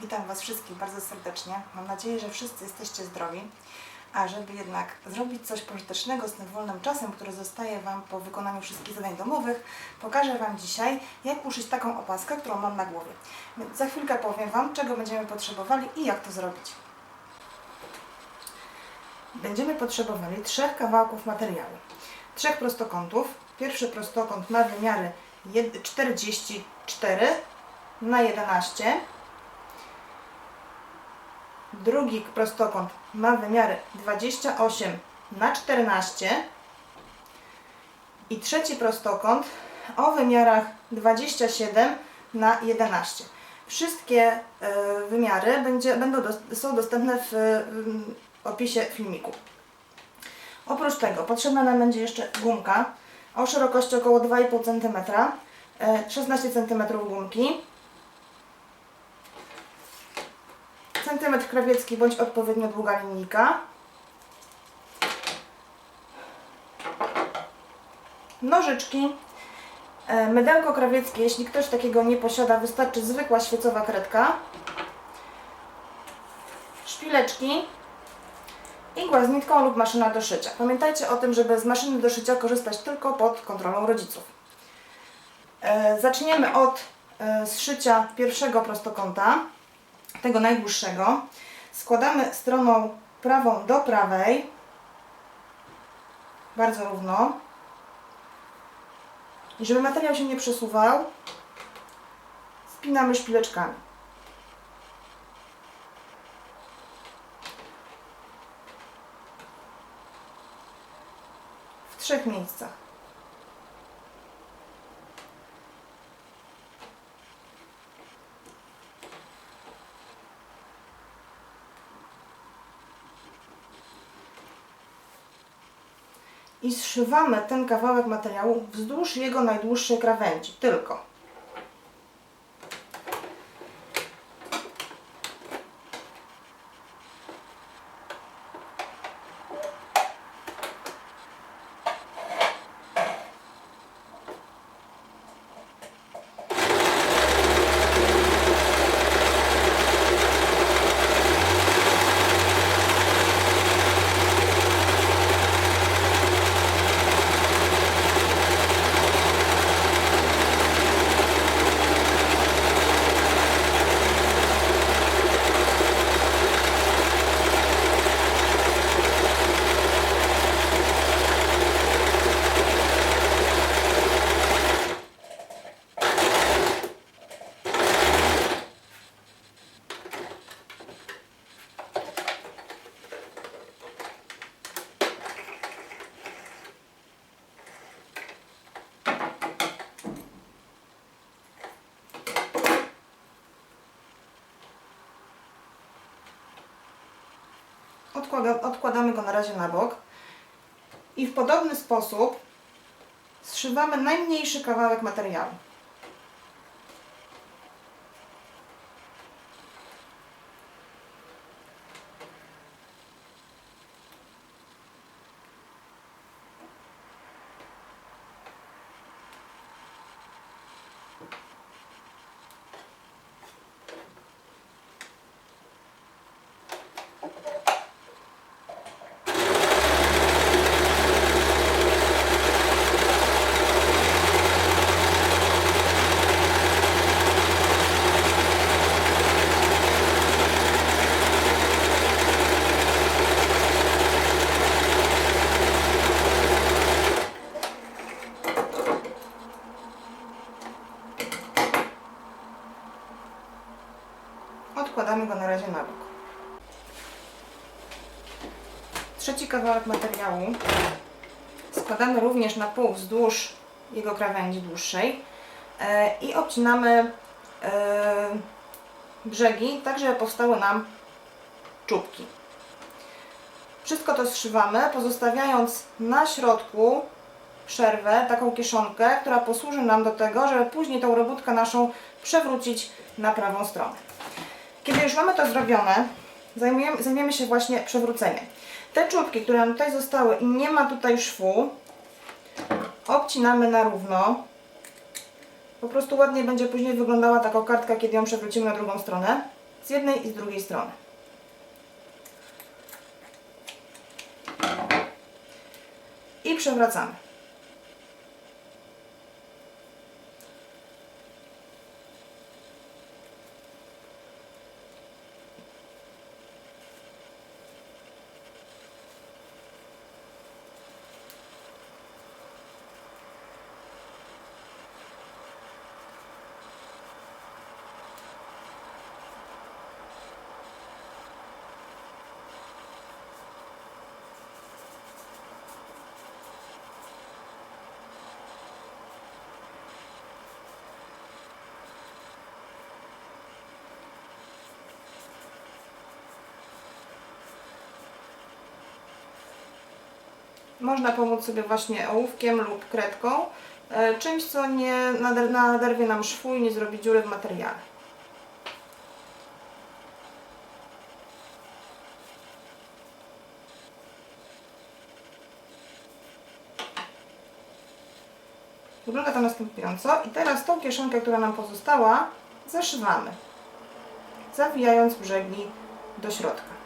Witam Was wszystkich bardzo serdecznie. Mam nadzieję, że wszyscy jesteście zdrowi. A żeby jednak zrobić coś pożytecznego z tym wolnym czasem, który zostaje Wam po wykonaniu wszystkich zadań domowych, pokażę Wam dzisiaj, jak uszyć taką opaskę, którą mam na głowie. Więc za chwilkę powiem Wam, czego będziemy potrzebowali i jak to zrobić. Będziemy potrzebowali trzech kawałków materiału. Trzech prostokątów. Pierwszy prostokąt ma wymiary jed- 44 na 11. Drugi prostokąt ma wymiary 28 na 14. I trzeci prostokąt o wymiarach 27 na 11. Wszystkie e, wymiary będzie, będą dos- są dostępne w opisie filmiku. Oprócz tego potrzebna nam będzie jeszcze gumka o szerokości około 2,5 cm, e, 16 cm gumki, centymetr krawiecki bądź odpowiednio długa linijka, nożyczki, e, mydełko krawieckie, jeśli ktoś takiego nie posiada, wystarczy zwykła świecowa kredka, szpileczki, igła z nitką lub maszyna do szycia. Pamiętajcie o tym, żeby z maszyny do szycia korzystać tylko pod kontrolą rodziców. E, zaczniemy od e, zszycia pierwszego prostokąta, tego najdłuższego. Składamy stroną prawą do prawej, bardzo równo. I żeby materiał się nie przesuwał, spinamy szpileczkami. w trzech miejscach. I zszywamy ten kawałek materiału wzdłuż jego najdłuższej krawędzi, tylko. Odkłada, odkładamy go na razie na bok. I w podobny sposób zszywamy najmniejszy kawałek materiału. Odkładamy go na razie na bok. Trzeci kawałek materiału składamy również na pół wzdłuż jego krawędzi dłuższej e, i obcinamy e, brzegi, tak żeby powstały nam czubki. Wszystko to zszywamy, pozostawiając na środku przerwę, taką kieszonkę, która posłuży nam do tego, żeby później tą robótkę naszą przewrócić na prawą stronę. Kiedy już mamy to zrobione, zajmujemy, zajmiemy się właśnie przewróceniem. Te czubki, które nam tutaj zostały i nie ma tutaj szwu, obcinamy na równo. Po prostu ładnie będzie później wyglądała ta kokardka, kiedy ją przewrócimy na drugą stronę. z jednej i z drugiej strony. I przewracamy. Można pomóc sobie właśnie ołówkiem lub kredką, e, czymś co nie nader- naderwie nam szwu i nie zrobi dziury w materiale. Wygląda to następująco i teraz tą kieszonkę, która nam pozostała, zaszywamy, zawijając brzegi do środka.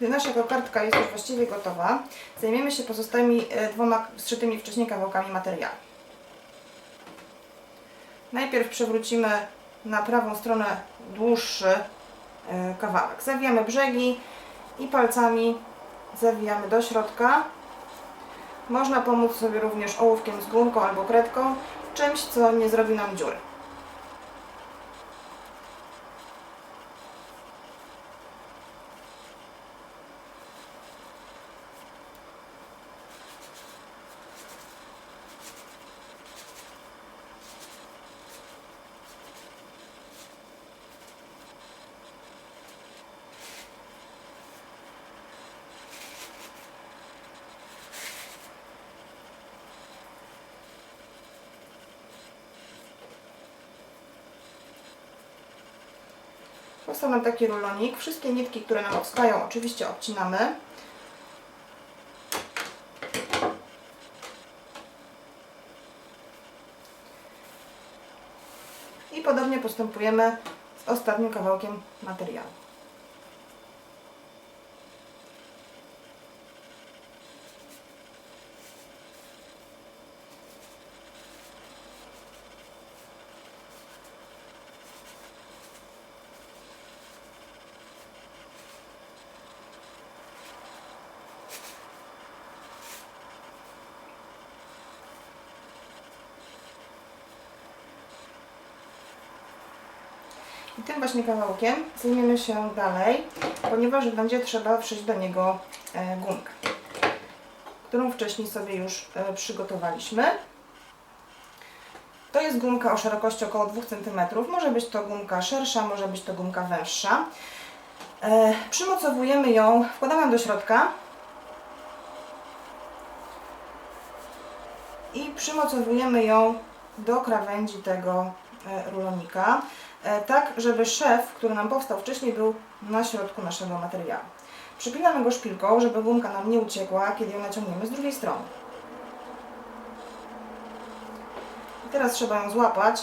Gdy nasza kokardka jest już właściwie gotowa, zajmiemy się pozostałymi e, dwoma zszytymi wcześniej kawałkami materiału. Najpierw przewrócimy na prawą stronę dłuższy e, kawałek. Zawijamy brzegi i palcami zawijamy do środka. Można pomóc sobie również ołówkiem z gumką albo kredką, czymś co nie zrobi nam dziury. Powstał nam taki rulonik. Wszystkie nitki, które nam odstają, oczywiście obcinamy. I podobnie postępujemy z ostatnim kawałkiem materiału. I tym właśnie kawałkiem zajmiemy się dalej, ponieważ będzie trzeba wszyć do niego e, gumkę, którą wcześniej sobie już e, przygotowaliśmy. To jest gumka o szerokości około 2 cm. Może być to gumka szersza, może być to gumka węższa. E, przymocowujemy ją, wkładamy do środka i przymocowujemy ją do krawędzi tego rulonika, tak żeby szef, który nam powstał wcześniej, był na środku naszego materiału. Przypinamy go szpilką, żeby gumka nam nie uciekła, kiedy ją naciągniemy z drugiej strony. I teraz trzeba ją złapać.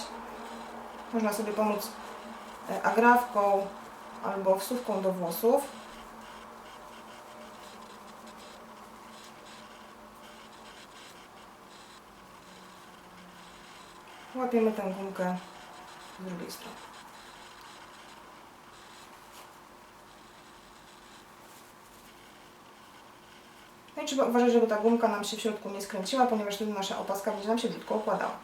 Można sobie pomóc e, agrafką albo wsówką do włosów. łapiemy tę gumkę z drugiej strony. No i trzeba uważać, żeby ta gumka nam się w środku nie skręciła, ponieważ wtedy nasza opaska będzie nam się brzydko układała.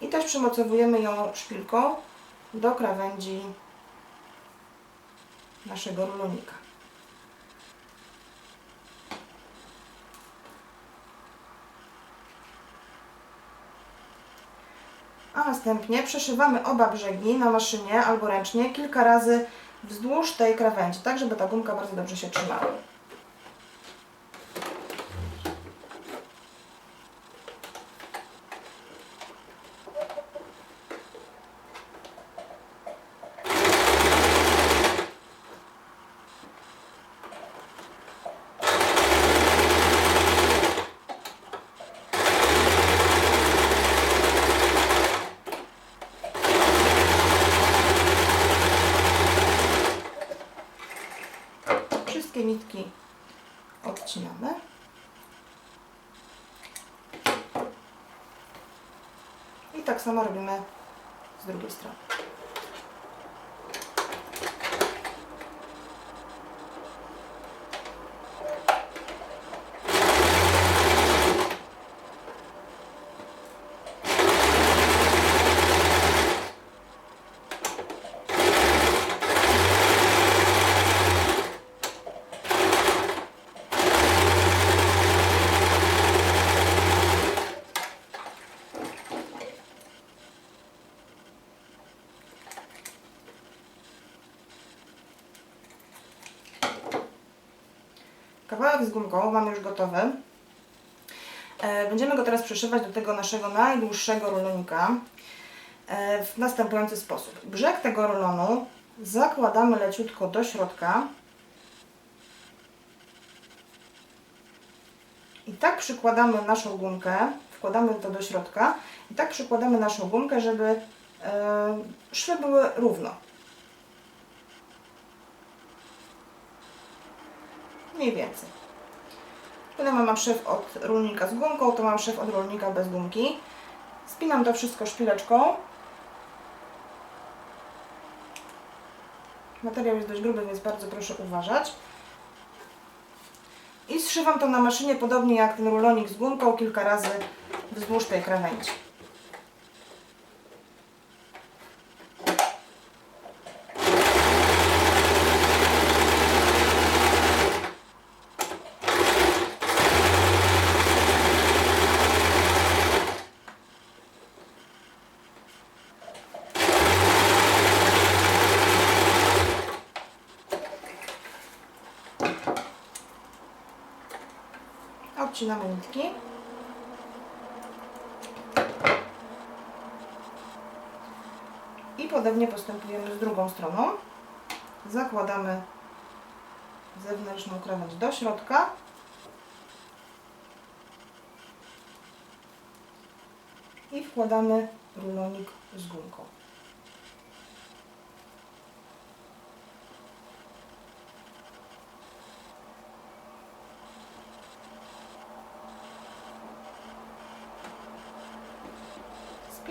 I też przymocowujemy ją szpilką do krawędzi naszego rulonika. Następnie przeszywamy oba brzegi na maszynie albo ręcznie kilka razy wzdłuż tej krawędzi, tak żeby ta gumka bardzo dobrze się trzymała. Wszystkie nitki odcinamy. I tak samo robimy z drugiej strony. Kawałek z gumką mamy już gotowy. E, Będziemy go teraz przyszywać do tego naszego najdłuższego rulonika e, w następujący sposób. Brzeg tego rulonu zakładamy leciutko do środka i tak przykładamy naszą gumkę, wkładamy to do środka i tak przykładamy naszą gumkę, żeby e, szwy były równo. Mniej więcej. Tutaj mam szew od rolnika z gumką, to mam szew od rolnika bez gumki. Spinam to wszystko szpileczką. Materiał jest dość gruby, więc bardzo proszę uważać. I zszywam to na maszynie podobnie jak ten rulonik z gumką kilka razy wzdłuż tej krawędzi. Odcinamy nitki. I podobnie postępujemy z drugą stroną. Zakładamy zewnętrzną krawędź do środka. I wkładamy rulonik z gumką.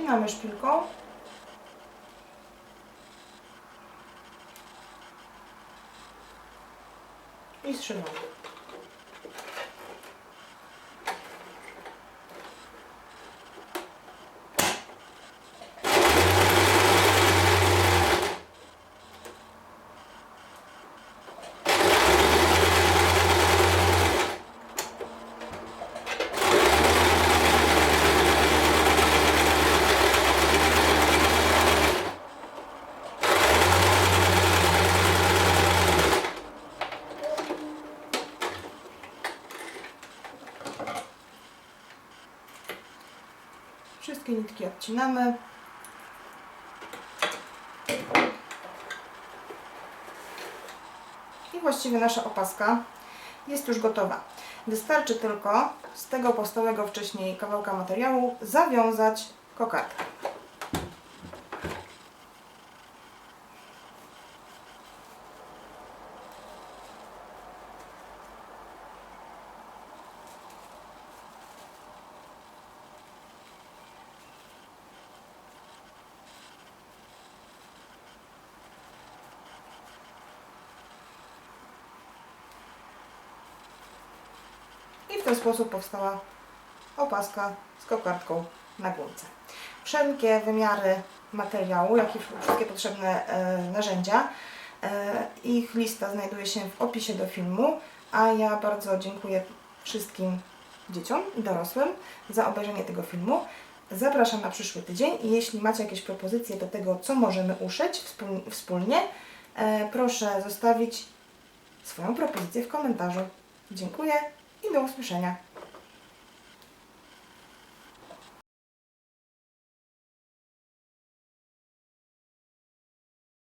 Spinamy szpilką. I zszywamy. Wszystkie nitki odcinamy. I właściwie nasza opaska jest już gotowa. Wystarczy tylko z tego powstałego wcześniej kawałka materiału zawiązać kokardkę. I w ten sposób powstała opaska z kokardką na górce. Wszelkie wymiary materiału, jak i wszystkie potrzebne e, narzędzia, e, ich lista znajduje się w opisie do filmu, a ja bardzo dziękuję wszystkim dzieciom i dorosłym za obejrzenie tego filmu. Zapraszam na przyszły tydzień i jeśli macie jakieś propozycje do tego, co możemy uszyć wspól- wspólnie, e, proszę zostawić swoją propozycję w komentarzu. Dziękuję i do usłyszenia.